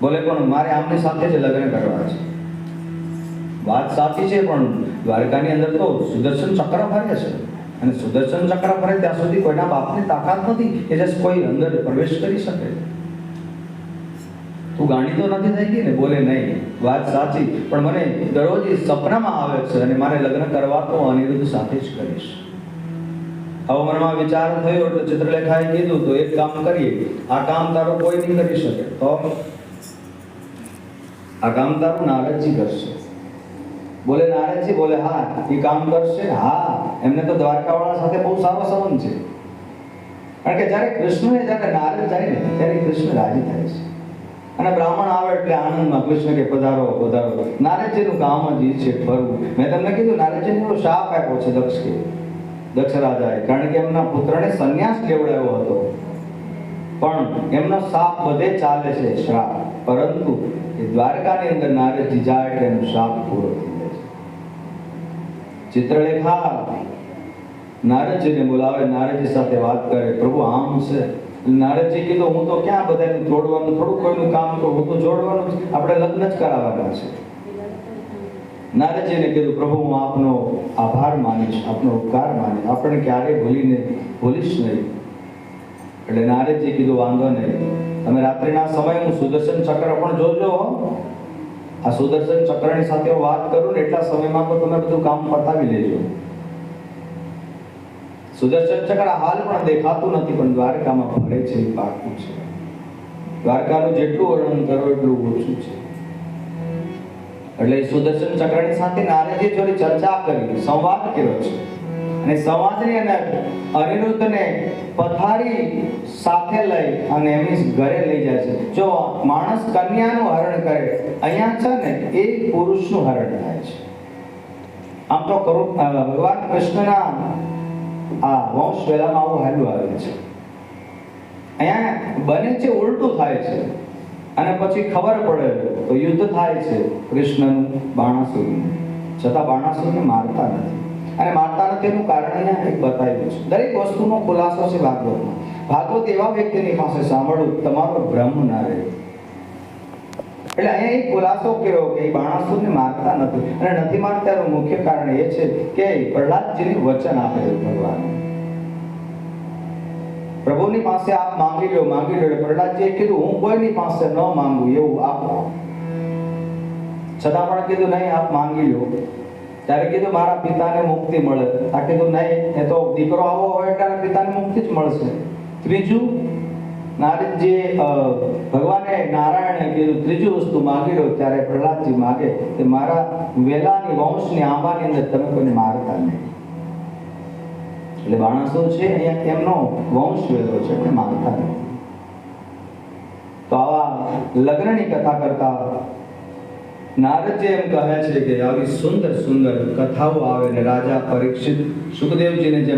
બોલે, પણ મારે આમની સાથે જ લગ્ન કરવા છે. વાત સાચી છે, પણ દ્વારકાની અંદર તો સુદર્શન ચક્ર ફરે છે. અને સુદર્શન ચક્ર ફરે ત્યાં સુધી કોઈના બાપની તાકાત નથી કે જે કોઈ અંદર પ્રવેશ કરી શકે. તું ગાણી તો નથી થઈ ગઈ ને? બોલે, નહીં, વાત સાચી, પણ મને દરરોજ સપનામાં આવે છે અને મારે લગ્ન કરવા તો અનિરુદ્ધ સાથે જ કરીશ. હવે મનમાં વિચાર થયો એટલે ચિત્રલેખાએ કીધું, તો એક કામ કરીએ, આ કામ તારો કોઈ નહીં કરી શકે. તો આ કામ તારું નારદજી કરશે. બોલે નારદજી, બોલે હા, એ કામ કરશે? હા, એમને તો દ્વારકાવાળા સાથે બહુ સારો સંબંધ છે. કારણ કે જ્યારે કૃષ્ણને, જ્યારે નારદ જાય ને ત્યારે કૃષ્ણ રાજી થાય છે. અને બ્રાહ્મણ આવે એટલે આનંદમાં કૃષ્ણ કે પધારો પધારો. નારદજીનું કામ જ છે ફરવું. મેં તમને કીધું, નારદજીને શાપ આપ્યો છે દક્ષ કે દક્ષ રાજાએ કારણ કે એમના પુત્રને સંન્યાસ લેવડાવ્યો હતો. પણ એમનો સાપ બધે ચાલે છે, શ્રાપ. પરંતુ એ દ્વારકાની અંદર નારદજી જાય એનો શાપ પૂરો થઈ જાય છે. ચિત્રલેખા, નારદજીને બોલાવે, નારદજી સાથે વાત કરે, પ્રભુ, આમ છે? નારદજી કીધું હું તો ક્યાં બધાને જોડવાનું? થોડું કોઈનું કામ તો હું તો જોડવાનું આપણે લગ્ન જ કરાવવાના છે. નારદજીને કીધું, પ્રભુ, હું આપનો આભાર માનીશ, આપનો ઉપકાર માનીશ. આપણે ક્યારેય ભૂલીને ભૂલીશ નહીં. એટલે નારદજી કીધું, વાંધો નહીં. તમે રાત્રિના સમયે હું સુદર્શન ચક્ર પણ જોજો આ સુદર્શન ચક્રની સાથે વાત કરું ને એટલા સમયમાં તો તમે બધું કામ પતાવી લેજો. સુદર્શન ચક્ર હાલ પણ દેખાતું નથી, પણ દ્વારકામાં ભરે છે, એ પાકું છે. દ્વારકાનું જેટલું વર્ણન કરો, એટલું ઓછું છે. એટલે સુદર્શન ચક્રની સાથે નારદજી જોડે ચર્ચા કરી, સંવાદ કર્યો છે. અને સમાજની અંદર અનિરુદ્ધને પથારી સાથે લઈ અને એમની ઘરે લઈ જાય છે. જો માણસ કન્યાનું હરણ કરે, અહીંયા છે ને એ પુરુષનું હરણ થાય છે. આમ તો ભગવાન કૃષ્ણના આ વંશ વેલામાં આવું હાલ્યું આવે છે. અહીંયા બને છે, ઉલટું થાય છે. અને પછી ખબર પડે તો યુદ્ધ થાય છે કૃષ્ણનું બાણાસુરનું. છતાં બાણાસુરને મારતા નથી. અને મારતા નથી એનું કારણ અહીંયા એક બતાવ્યું છે. દરેક વસ્તુનો ખુલાસો છે ભાગવતમાં ભાગવત એવા વ્યક્તિની પાસે સાંભળવું તમારો ભ્રમ ના રહે. એટલે અહીંયા એક ખુલાસો કર્યો કે એ બાણાસુરને મારતા નથી. અને નથી મારતા એનું મુખ્ય કારણ એ છે કે પ્રહલાદજીને વચન આપેલું ભગવાન પ્રભુની પાસે આપ માંગી લો માંગી લો. પ્રહલાદજીએ કીધું, હું કોઈની પાસે ન માંગુ એવું આપો. છતાં પણ કીધું, નહીં, આપ માંગી લો. ત્યારે કીધું, મારા પિતાને મુક્તિ મળે. આ કીધું, નહીં, એ તો દીકરો આવો હોય ત્યારે પિતાને મુક્તિ જ મળશે. ત્રીજું, નારદજી ભગવાને નારાયણે કીધું, ત્રીજું વસ્તુ માગી લો ત્યારે પ્રહલાદજી માગે કે, મારા વેલાની વંશની આંબાની અંદર તમે કોઈને મારતા નહીં. એટલે બાણસો છે? અહીંયા એમનો વંશ વેલો છે એટલે મારતા નહીં. તો આવા લગ્નની કથા કરતા નારદજી એમ કહે છે કે આવી સુંદર સુંદર કથાઓ આવે ને રાજા પરીક્ષિત સુખદેવજીને જેમ